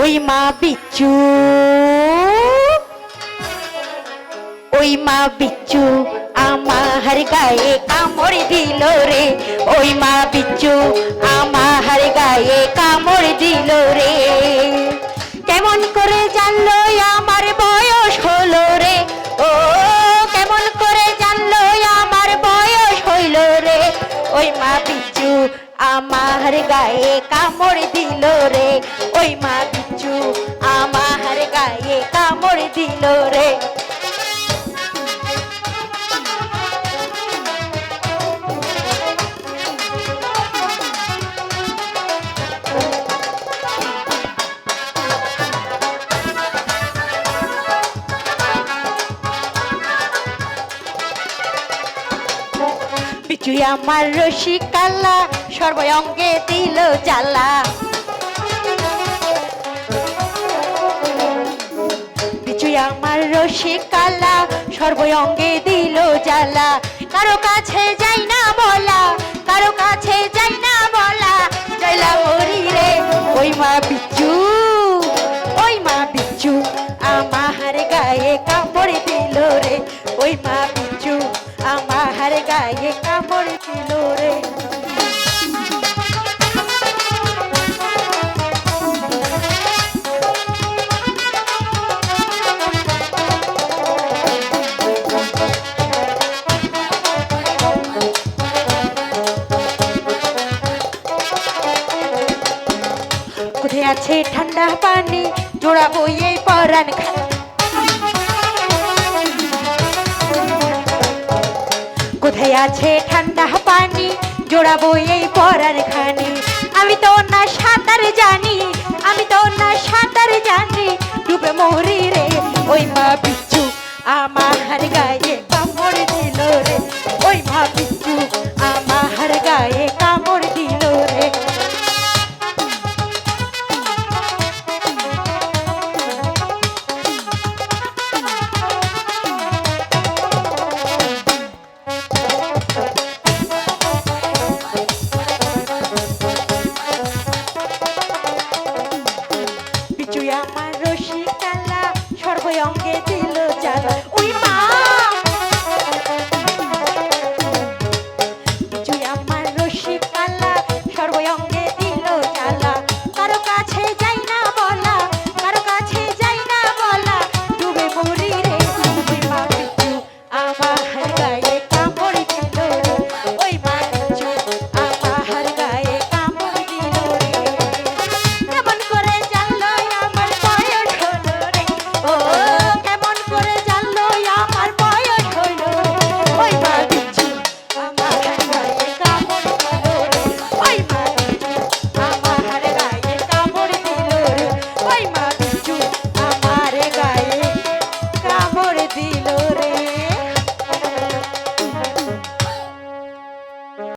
ওই মা বিচ্ছু। ওই মা বিচ্ছু আমার গায়ে কামড় দিল রে। ওই মা বিচ্ছু আমার গায়ে কামড় দিল রে। কেমন করে জানলো আমার বয়স হলো রে? ও, কেমন করে জানলো আমার বয়স হইল রে? ওই মা বিচ্ছু আমার গায়ে কামড় দিল রে। ওই মা দিল রে। বিচুই আমার রসিকাল্লা সর্বঙ্গে দিল জ্বালা। আমার কালা সর্বঙ্গে দিল জ্বালা। কারও কাছে যাই না বলা, কারও কাছে যাই না বলা। জয়লা মরি রে, ওই মা বিচু ওই মা বিচু আমার গায়ে কামড় দিল রে, ওই মা বিচু আছে ঠান্ডা পানি, জোড়াবো এই পরান খানি কোথায় আছে ঠান্ডা পানি, জোড়াবো এই পরার খানি? আমি তো না সাঁতার জানি, আমি তো না সাঁতার জানি, ডুবে মরি রে, ওই মা বিচ্ছু আমার গায়ে কামড় দিল রে, ওই মা বিচ্ছু আমার রসিকালা সর্বঙ্গে দিল ওই